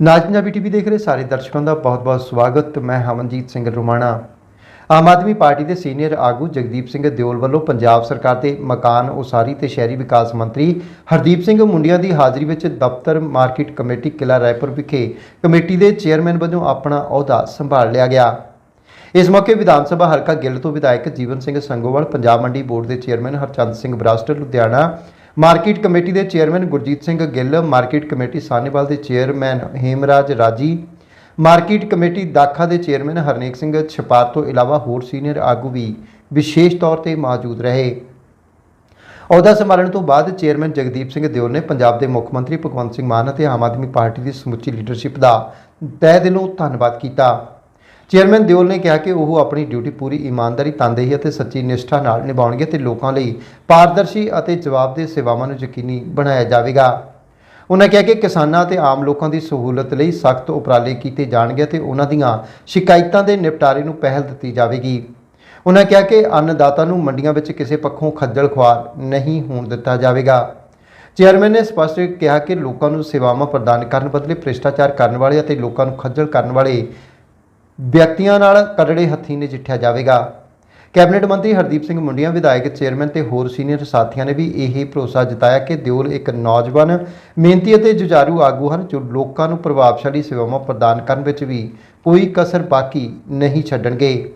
ਨਾਜ Punjabi TV ਦੇਖ ਰਹੇ ਸਾਰੇ ਦਰਸ਼ਕਾਂ ਦਾ ਬਹੁਤ-ਬਹੁਤ ਸਵਾਗਤ। ਮੈਂ ਹਮਨਜੀਤ ਸਿੰਘ ਰੁਮਾਣਾ। ਆਮ ਆਦਮੀ ਪਾਰਟੀ ਦੇ ਸੀਨੀਅਰ ਆਗੂ ਜਗਦੀਪ ਸਿੰਘ ਦਿਓਲ ਵੱਲੋਂ ਪੰਜਾਬ ਸਰਕਾਰ ਦੇ ਮਕਾਨ ਉਸਾਰੀ ਤੇ ਸ਼ਹਿਰੀ ਵਿਕਾਸ ਮੰਤਰੀ ਹਰਦੀਪ ਸਿੰਘ ਮੁੰਡੀਆਂ ਦੀ ਹਾਜ਼ਰੀ ਵਿੱਚ ਦਫ਼ਤਰ ਮਾਰਕੀਟ ਕਮੇਟੀ ਕਿਲਾ ਰਾਏਪੁਰ ਵਿਖੇ ਕਮੇਟੀ ਦੇ ਚੇਅਰਮੈਨ ਵਜੋਂ ਆਪਣਾ ਅਹੁਦਾ ਸੰਭਾਲ ਲਿਆ ਗਿਆ। ਇਸ ਮੌਕੇ ਵਿਧਾਨ ਸਭਾ ਹਲਕਾ ਗਿੱਲ ਤੋਂ ਵਿਧਾਇਕ ਜੀਵਨ ਸਿੰਘ ਸੰਗੋਵਾਲ, ਪੰਜਾਬ ਮੰਡੀ ਬੋਰਡ ਦੇ chairman Harchand Singh Baraster, Ludhiana market committee ਦੇ chairman Gurjit Singh Gill, market committee Sahnewal ਦੇ ਚੇਅਰਮੈਨ ਹੇਮਰਾਜ ਰਾਜੀ, ਮਾਰਕੀਟ ਕਮੇਟੀ ਦਾਖਾ ਦੇ ਚੇਅਰਮੈਨ ਹਰਨੇਕ ਸਿੰਘ ਛਪਾਰ ਤੋਂ ਇਲਾਵਾ ਹੋਰ ਸੀਨੀਅਰ ਆਗੂ ਵੀ ਵਿਸ਼ੇਸ਼ ਤੌਰ ਤੇ ਮੌਜੂਦ ਰਹੇ। ਅਹੁਦਾ ਸੰਭਾਲਣ ਤੋਂ ਬਾਅਦ ਚੇਅਰਮੈਨ ਜਗਦੀਪ ਸਿੰਘ ਦਿਓਲ ਨੇ ਪੰਜਾਬ ਦੇ ਮੁੱਖ ਮੰਤਰੀ ਭਗਵੰਤ ਸਿੰਘ ਮਾਨ ਅਤੇ ਆਮ ਆਦਮੀ ਪਾਰਟੀ ਦੀ ਸਮੁੱਚੀ ਲੀਡਰਸ਼ਿਪ ਦਾ ਤਹਿ ਦਿਲੋਂ ਧੰਨਵਾਦ ਕੀਤਾ। ਚੇਅਰਮੈਨ ਦਿਓਲ ਨੇ ਕਿਹਾ ਕਿ ਉਹ ਆਪਣੀ ਡਿਊਟੀ ਪੂਰੀ ਇਮਾਨਦਾਰੀ, ਤਨਦੇਹੀ ਅਤੇ ਸੱਚੀ ਨਿਸ਼ਠਾ ਨਾਲ ਨਿਭਾਉਣਗੇ ਤੇ ਲੋਕਾਂ ਲਈ ਪਾਰਦਰਸ਼ੀ ਅਤੇ ਜਵਾਬਦੇਹ ਸੇਵਾਵਾਂ ਨੂੰ ਯਕੀਨੀ ਬਣਾਇਆ ਜਾਵੇਗਾ। ਉਹਨਾਂ ਕਿਹਾ ਕਿ ਕਿਸਾਨਾਂ ਅਤੇ ਆਮ ਲੋਕਾਂ ਦੀ ਸਹੂਲਤ ਲਈ ਸਖਤ ਉਪਰਾਲੇ ਕੀਤੇ ਜਾਣਗੇ ਤੇ ਉਹਨਾਂ ਦੀਆਂ ਸ਼ਿਕਾਇਤਾਂ ਦੇ ਨਿਪਟਾਰੇ ਨੂੰ ਪਹਿਲ ਦਿੱਤੀ ਜਾਵੇਗੀ। ਉਹਨਾਂ ਕਿਹਾ ਕਿ ਅੰਨਦਾਤਾ ਨੂੰ ਮੰਡੀਆਂ ਵਿੱਚ ਕਿਸੇ ਪੱਖੋਂ ਖੱਜਲ ਖੁਆਰ ਨਹੀਂ ਹੋਣ ਦਿੱਤਾ ਜਾਵੇਗਾ। ਚੇਅਰਮੈਨ ਨੇ ਸਪਸ਼ਟ ਕਿਹਾ ਕਿ ਲੋਕਾਂ ਨੂੰ ਸੇਵਾਵਾਂ ਪ੍ਰਦਾਨ ਕਰਨ ਬਦਲੇ ਭ੍ਰਿਸ਼ਟਾਚਾਰ ਕਰਨ ਵਾਲੇ ਅਤੇ ਲੋਕਾਂ ਨੂੰ ਖੱਜਲ ਕਰਨ ਵਾਲੇ ਵਿਅਕਤੀਆਂ ਨਾਲ ਕਰੜੇ ਹੱਥੀਂ ਨਜਿੱਠਿਆ ਜਾਵੇਗਾ। ਕੈਬਨਿਟ ਮੰਤਰੀ ਹਰਦੀਪ ਸਿੰਘ ਮੁੰਡੀਆਂ, ਵਿਧਾਇਕ, ਚੇਅਰਮੈਨ ਤੇ ਹੋਰ ਸੀਨੀਅਰ ਸਾਥੀਆਂ ਨੇ ਵੀ ਇਹ ਭਰੋਸਾ ਜਤਾਇਆ ਕਿ ਦਿਓਲ ਇੱਕ ਨੌਜਵਾਨ ਮਿਹਨਤੀ ਅਤੇ ਜੁਝਾਰੂ ਆਗੂ ਹਨ, ਜੋ ਲੋਕਾਂ ਨੂੰ ਪ੍ਰਭਾਵਸ਼ਾਲੀ ਸੇਵਾਵਾਂ ਪ੍ਰਦਾਨ ਕਰਨ ਵਿੱਚ ਵੀ ਕੋਈ ਕਸਰ ਬਾਕੀ ਨਹੀਂ ਛੱਡਣਗੇ।